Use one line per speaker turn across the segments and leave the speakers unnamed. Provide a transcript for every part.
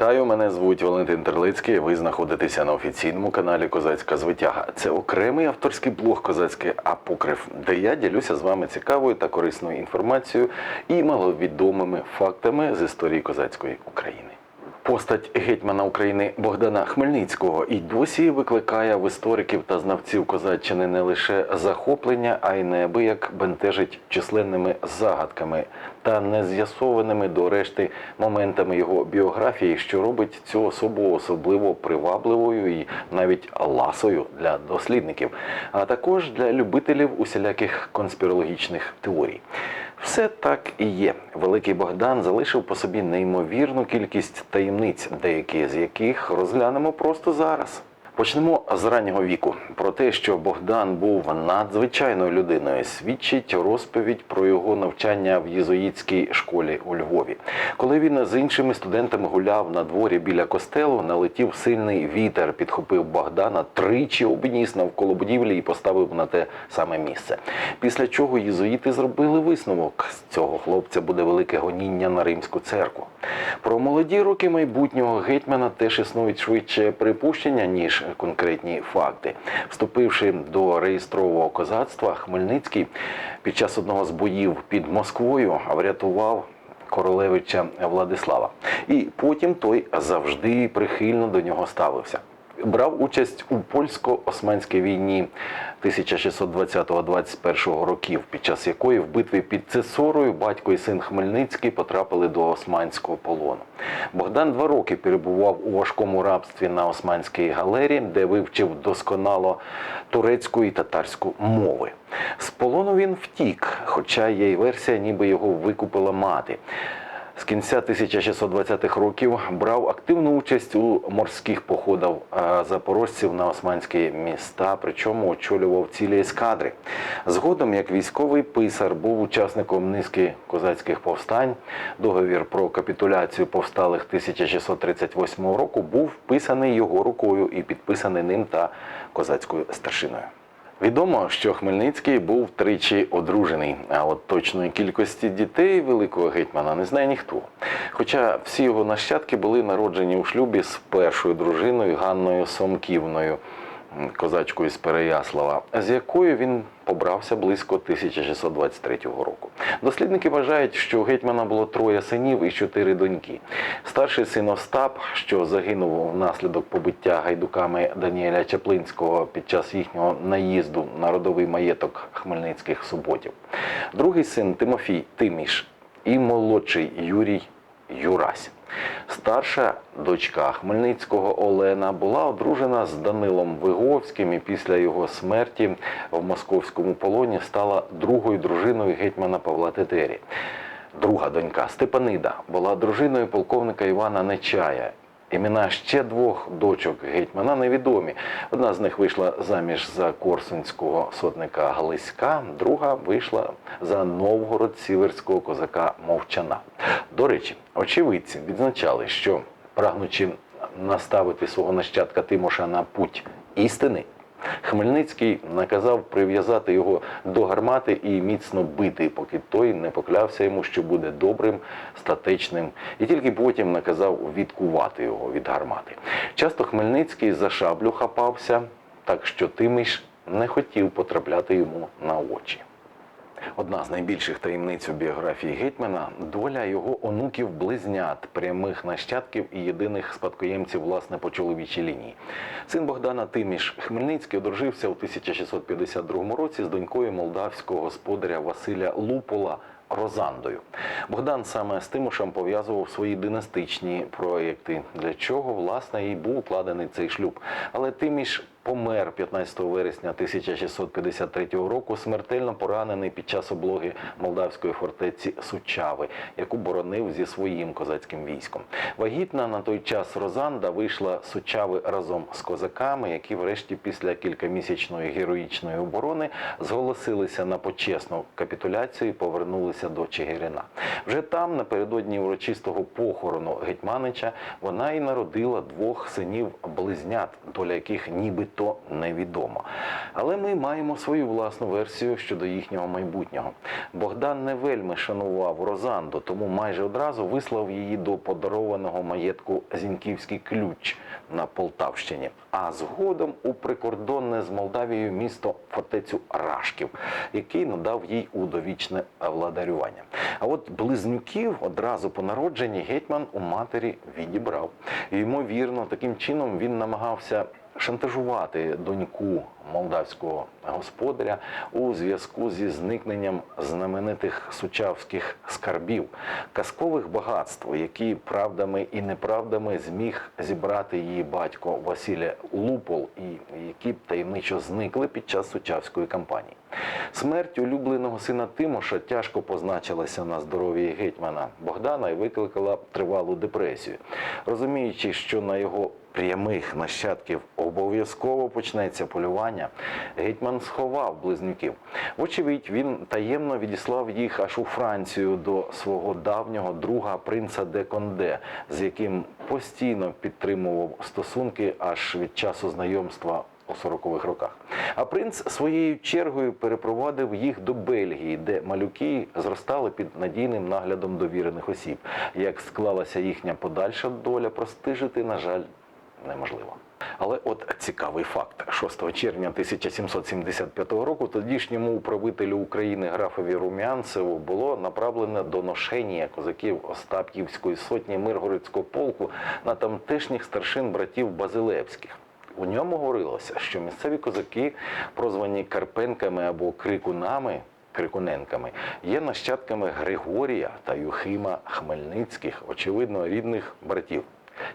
Вітаю, мене звуть Валентин Терлицький. Ви знаходитеся на офіційному каналі Козацька Звитяга. Це окремий авторський блог Козацький Апокриф, де я ділюся з вами цікавою та корисною інформацією і маловідомими фактами з історії козацької України. Постать гетьмана України Богдана Хмельницького і досі викликає в істориків та знавців Козаччини не лише захоплення, а й неабияк бентежить численними загадками та нез'ясованими до решти моментами його біографії, що робить цю особу особливо привабливою і навіть ласою для дослідників, а також для любителів усіляких конспірологічних теорій. Все так і є. Великий Богдан залишив по собі неймовірну кількість таємниць, деякі з яких розглянемо просто зараз. Почнемо з раннього віку. Про те, що Богдан був надзвичайною людиною, свідчить розповідь про його навчання в єзуїтській школі у Львові. Коли він з іншими студентами гуляв на дворі біля костелу, налетів сильний вітер, підхопив Богдана, тричі обніс навколо будівлі і поставив на те саме місце. Після чого єзуїти зробили висновок: з цього хлопця буде велике гоніння на римську церкву. Про молоді роки майбутнього гетьмана теж існують швидше припущення, ніж конкретні факти. Вступивши до реєстрового козацтва, Хмельницький під час одного з боїв під Москвою врятував королевича Владислава. І потім той завжди прихильно до нього ставився. Брав участь у польсько-османській війні 1620-21 років, під час якої в битві під Цесорою батько і син Хмельницький потрапили до османського полону. Богдан два роки перебував у важкому рабстві на османській галері, де вивчив досконало турецьку і татарську мови. З полону він втік, хоча є й версія, ніби його викупила мати. З кінця 1620-х років брав активну участь у морських походах е, запорожців на османські міста, причому очолював цілі ескадри. Згодом, як військовий писар, був учасником низки козацьких повстань. Договір про капітуляцію повсталих 1638 року був вписаний його рукою і підписаний ним та козацькою старшиною. Відомо, що Хмельницький був тричі одружений, а от точної кількості дітей великого гетьмана не знає ніхто. Хоча всі його нащадки були народжені у шлюбі з першою дружиною Ганною Сомківною, козачкою з Переяслава, з якою він побрався близько 1623 року. Дослідники вважають, що у гетьмана було троє синів і чотири доньки. Старший син Остап, що загинув внаслідок побиття гайдуками Даніеля Чаплинського під час їхнього наїзду на родовий маєток Хмельницьких суботів. Другий син Тимофій Тиміш і молодший Юрій Юрась. Старша дочка Хмельницького Олена була одружена з Данилом Виговським і після його смерті в московському полоні стала другою дружиною гетьмана Павла Тетері. Друга донька Степанида була дружиною полковника Івана Нечая. Імена ще двох дочок гетьмана невідомі. Одна з них вийшла заміж за корсунського сотника Галиська, друга вийшла за новгород-сіверського козака Мовчана. До речі, очевидці відзначали, що прагнучи наставити свого нащадка Тимоша на путь істини, Хмельницький наказав прив'язати його до гармати і міцно бити, поки той не поклявся йому, що буде добрим, статечним, і тільки потім наказав відкувати його від гармати. Часто Хмельницький за шаблю хапався, так що Тимиш не хотів потрапляти йому на очі. Одна з найбільших таємниць у біографії гетьмана доля його онуків-близнят, прямих нащадків і єдиних спадкоємців власне по чоловічій лінії. Син Богдана Тиміш Хмельницький одружився у 1652 році з донькою молдавського господаря Василя Лупола. Розандою Богдан саме з Тимошем пов'язував свої династичні проекти, для чого власне і був укладений цей шлюб. Але Тиміш помер 15 вересня 1653 року, смертельно поранений під час облоги молдавської фортеці Сучави, яку боронив зі своїм козацьким військом. Вагітна на той час Розанда вийшла Сучави разом з козаками, які, врешті, після кількамісячної героїчної оборони зголосилися на почесну капітуляцію і повернулися повернулася до Чигирина. Вже там, напередодні урочистого похорону Гетьманича, вона і народила двох синів близнят, доля яких нібито невідома. Але ми маємо свою власну версію щодо їхнього майбутнього. Богдан не вельми шанував Розанду, тому майже одразу вислав її до подарованого маєтку Зіньківський ключ на Полтавщині, а згодом у прикордонне з Молдавією місто фортецю Рашків, який надав їй у довічне владарювання. А от близнюків одразу по народженні гетьман у матері відібрав. І, ймовірно, таким чином він намагався шантажувати доньку молдавського господаря у зв'язку зі зникненням знаменитих сучавських скарбів, казкових багатств, які правдами і неправдами зміг зібрати її батько Василя Лупол, і які таємничо зникли під час сучавської кампанії. Смерть улюбленого сина Тимоша тяжко позначилася на здоров'ї гетьмана Богдана і викликала тривалу депресію, розуміючи, що на його прямих нащадків обов'язково почнеться полювання, гетьман сховав близнюків. Вочевидь, він таємно відіслав їх аж у Францію до свого давнього друга принца де Конде, з яким постійно підтримував стосунки аж від часу знайомства у 40-х роках. А принц своєю чергою перепровадив їх до Бельгії, де малюки зростали під надійним наглядом довірених осіб. Як склалася їхня подальша доля, простижити, на жаль, неможливо. Але от цікавий факт: 6 червня 1775 року тодішньому управителю України графові Румянцеву було направлене доношення козаків Остап'ївської сотні Миргородського полку на тамтешніх старшин братів Базилевських. У ньому говорилося, що місцеві козаки, прозвані Карпенками або Крикунами, Крикуненками, є нащадками Григорія та Юхима Хмельницьких, очевидно, рідних братів,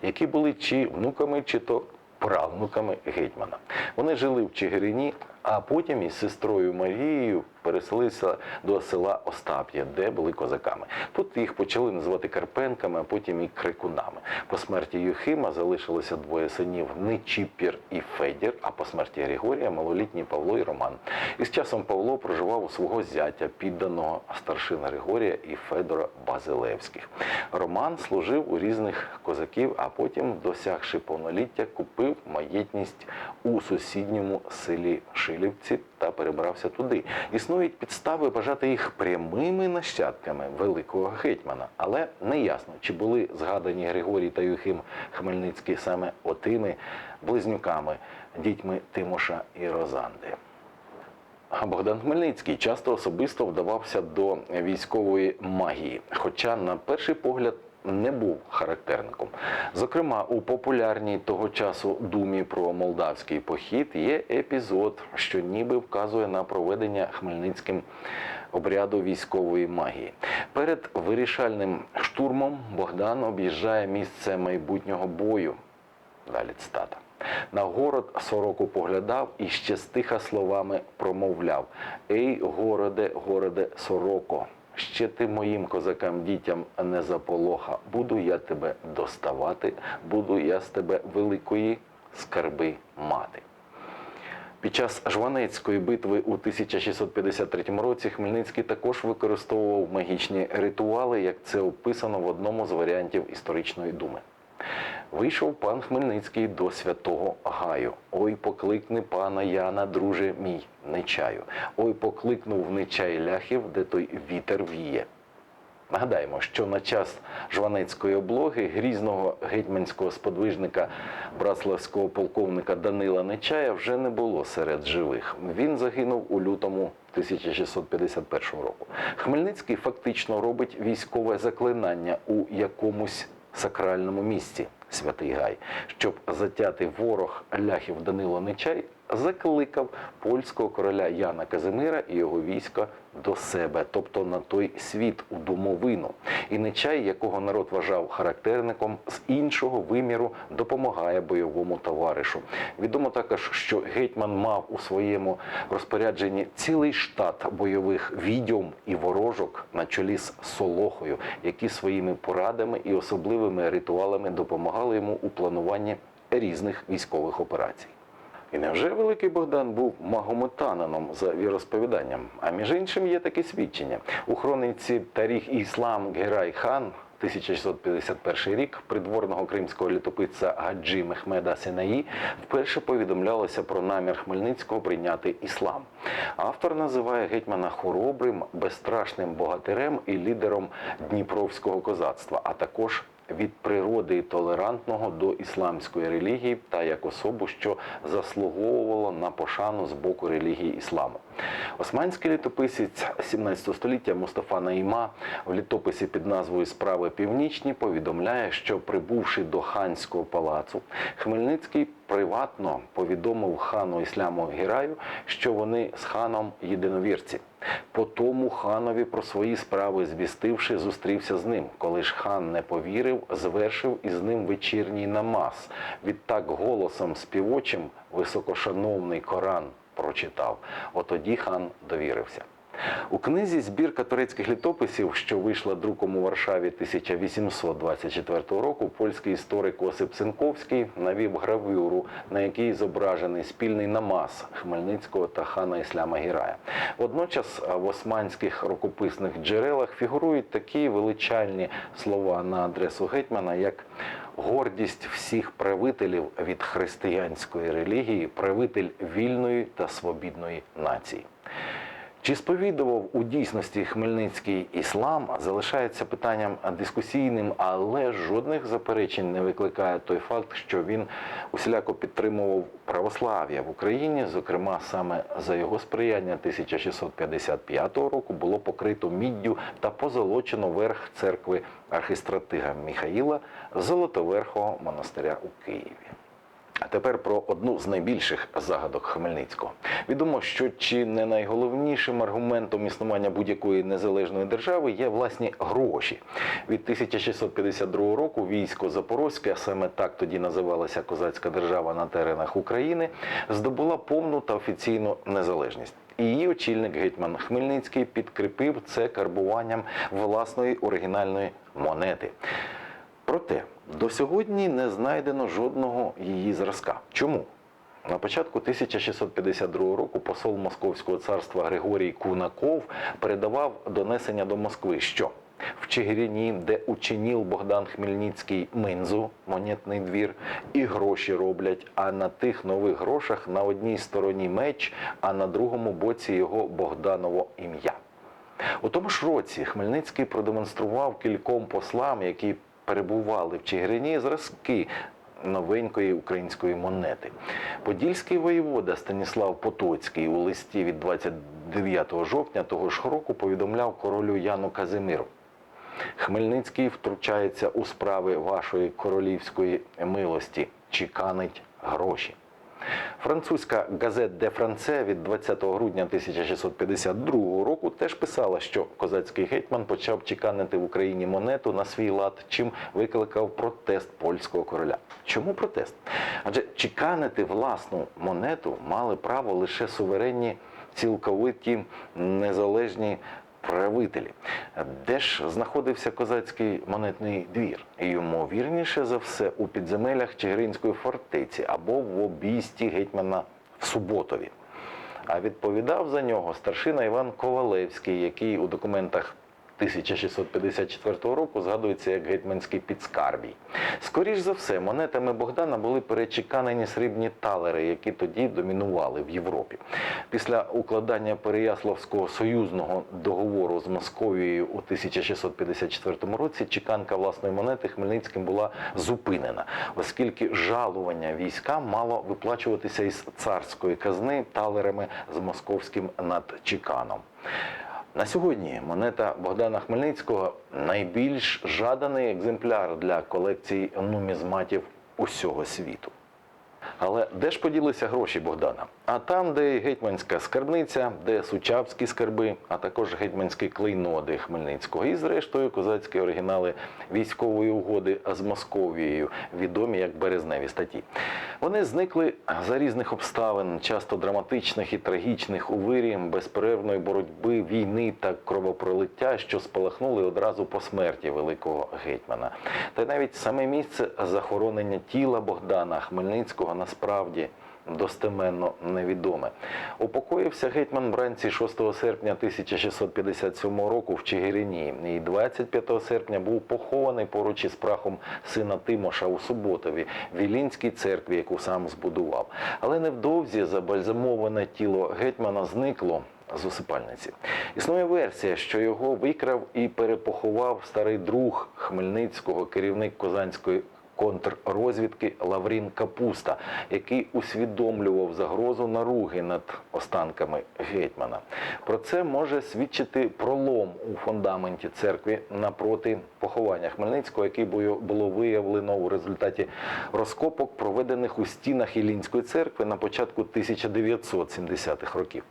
які були чи внуками, чи то правнуками гетьмана. Вони жили в Чигирині, а потім із сестрою Марією переселилися до села Остап'я, де були козаками. Тут їх почали називати Карпенками, а потім і Крикунами. По смерті Юхима залишилося двоє синів Нечіпір і Федір, а по смерті Григорія малолітні Павло і Роман. І з часом Павло проживав у свого зятя, підданого старшин Григорія і Федора Базилевських. Роман служив у різних козаків, а потім, досягши повноліття, купив маєтність у сусідньому селі Шилівці та перебрався туди. Існують підстави вважати їх прямими нащадками великого гетьмана, але не ясно, чи були згадані Григорій та Юхим Хмельницький саме отими близнюками, дітьми Тимоша і Розанди. А Богдан Хмельницький часто особисто вдавався до військової магії, хоча на перший погляд не був характерником. Зокрема, у популярній того часу думі про молдавський похід є епізод, що ніби вказує на проведення Хмельницьким обряду військової магії. Перед вирішальним штурмом Богдан об'їжджає місце майбутнього бою. Далі цитата. На город сороку поглядав і ще стиха словами промовляв: Ей, городе, городе, сороко, ще ти моїм козакам дітям не заполоха. Буду я тебе доставати, буду я з тебе великої скарби мати. Під час Жванецької битви у 1653 році Хмельницький також використовував магічні ритуали, як це описано в одному з варіантів історичної думи. Вийшов пан Хмельницький до святого Гаю. Ой, покликни пана Яна, друже мій, нечаю. Ой, покликнув нечай ляхів, де той вітер віє. Нагадаємо, що на час Жванецької облоги грізного гетьманського сподвижника браславського полковника Данила Нечая вже не було серед живих. Він загинув у лютому 1651 року. Хмельницький фактично робить військове заклинання у якомусь сакральному місці Святий Гай, щоб затяти ворог ляхів Данило Нечай, закликав польського короля Яна Казимира і його війська до себе, тобто на той світ у домовину. І Нечай, якого народ вважав характерником, з іншого виміру допомагає бойовому товаришу. Відомо також, що гетьман мав у своєму розпорядженні цілий штат бойових відьом і ворожок на чолі з Солохою, які своїми порадами і особливими ритуалами допомагали йому у плануванні різних військових операцій. І невже великий Богдан був магометанином за віросповіданням? А між іншим є таке свідчення. У хрониці Таріх Іслам Герай Хан 1651 рік придворного кримського літописця Гаджі Мехмеда Синаї вперше повідомлялося про намір Хмельницького прийняти іслам. Автор називає гетьмана хоробрим, безстрашним богатирем і лідером дніпровського козацтва, а також від природи толерантного до ісламської релігії та як особу, що заслуговувало на пошану з боку релігії ісламу. Османський літописець 17 століття Мустафа Наїма в літописі під назвою Справи північні повідомляє, що прибувши до ханського палацу, Хмельницький приватно повідомив хану Ісляму Гіраю, що вони з ханом єдиновірці. По тому ханові про свої справи звістивши, зустрівся з ним. Коли ж хан не повірив, звершив із ним вечірній намаз. Відтак голосом співочим високошановний Коран прочитав. Отоді хан довірився. У книзі збірка турецьких літописів, що вийшла друком у Варшаві 1824 року, польський історик Осип Сенковський навів гравюру, на якій зображений спільний намаз Хмельницького та хана Ісляма Гірая. Водночас в османських рукописних джерелах фігурують такі величальні слова на адресу гетьмана, як гордість всіх правителів від християнської релігії, правитель вільної та свобідної нації. Чи сповідував у дійсності Хмельницький іслам, залишається питанням дискусійним, але жодних заперечень не викликає той факт, що він усіляко підтримував православ'я в Україні. Зокрема, саме за його сприяння 1655 року було покрито міддю та позолочено верх церкви архістратига Міхаїла Золотоверхого монастиря у Києві. А тепер про одну з найбільших загадок Хмельницького. Відомо, що чи не найголовнішим аргументом існування будь-якої незалежної держави є власні гроші. Від 1652 року військо Запорозьке, а саме так тоді називалася козацька держава на теренах України, здобула повну та офіційну незалежність. І її очільник гетьман Хмельницький підкріпив це карбуванням власної оригінальної монети. Проте до сьогодні не знайдено жодного її зразка. Чому? На початку 1652 року посол Московського царства Григорій Кунаков передавав донесення до Москви, що в Чигирині, де учинів Богдан Хмельницький минзу, монетний двір, і гроші роблять, а на тих нових грошах на одній стороні меч, а на другому боці його Богданово ім'я. У тому ж році Хмельницький продемонстрував кільком послам, які перебували в Чигирині, зразки новенької української монети. Подільський воєвода Станіслав Потоцький у листі від 29 жовтня того ж року повідомляв королю Яну Казимиру. Хмельницький втручається у справи вашої королівської милості, чеканить гроші. Французька газет Де Франце від 20 грудня 1652 року теж писала, що козацький гетьман почав чеканити в Україні монету на свій лад, чим викликав протест польського короля. Чому протест? Адже чеканити власну монету мали право лише суверенні, цілковиті незалежні правителі. Де ж знаходився козацький монетний двір? Ймовірніше за все у підземеллях Чигиринської фортеці або в обійсті гетьмана в Суботові. А відповідав за нього старшина Іван Ковалевський, який у документах 1654 року згадується як гетьманський підскарбій. Скоріш за все, монетами Богдана були перечеканені срібні талери, які тоді домінували в Європі. Після укладання Переяславського союзного договору з Московією у 1654 році чеканка власної монети Хмельницьким була зупинена, оскільки жалування військам мало виплачуватися із царської казни талерами з московським надчеканом. На сьогодні монета Богдана Хмельницького найбільш жаданий екземпляр для колекції нумізматів усього світу. Але де ж поділися гроші Богдана? А там, де гетьманська скарбниця, де сучавські скарби, а також гетьманські клейноди Хмельницького, і зрештою козацькі оригінали військової угоди з Московією, відомі як березневі статті. Вони зникли за різних обставин, часто драматичних і трагічних у вирі безперервної боротьби, війни та кровопролиття, що спалахнули одразу по смерті великого гетьмана. Та й навіть саме місце захоронення тіла Богдана Хмельницького насправді достеменно невідоме. Упокоївся гетьман вранці 6 серпня 1657 року в Чигирині. І 25 серпня був похований поруч із прахом сина Тимоша у Суботові, в Вілінській церкві, яку сам збудував. Але невдовзі забальзамоване тіло гетьмана зникло з усипальниці. Існує версія, що його викрав і перепоховав старий друг Хмельницького, керівник Козанської контррозвідки Лаврін Капуста, який усвідомлював загрозу наруги над останками гетьмана. Про це може свідчити пролом у фундаменті церкви напроти поховання Хмельницького, який бу- було виявлено у результаті розкопок, проведених у стінах Ілінської церкви на початку 1970-х років.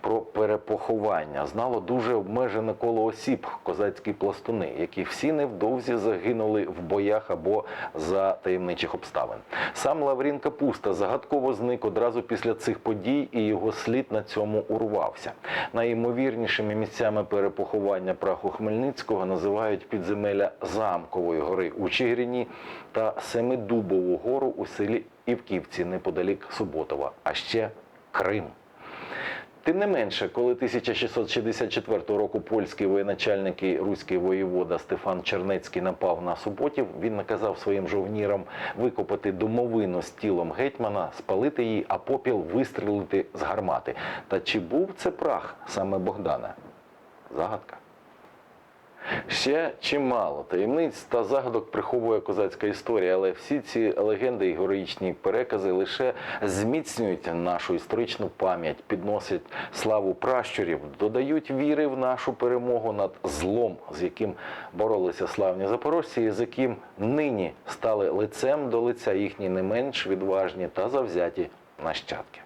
Про перепоховання знало дуже обмежене коло осіб козацькі пластуни, які всі невдовзі загинули в боях або за таємничих обставин. Сам Лаврін Капуста загадково зник одразу після цих подій, і його слід на цьому урвався. Найімовірнішими місцями перепоховання праху Хмельницького називають підземелля Замкової гори у Чигирині та Семидубову гору у селі Івківці неподалік Суботова, а ще Крим. Тим не менше, коли 1664 року польський воєначальник і руський воєвода Стефан Чернецький напав на суботів, він наказав своїм жовнірам викопати домовину з тілом гетьмана, спалити її, а попіл вистрелити з гармати. Та чи був це прах саме Богдана? Загадка. Ще чимало таємниць та загадок приховує козацька історія, але всі ці легенди і героїчні перекази лише зміцнюють нашу історичну пам'ять, підносять славу пращурів, додають віри в нашу перемогу над злом, з яким боролися славні запорожці, і з яким нині стали лицем до лиця їхні не менш відважні та завзяті нащадки.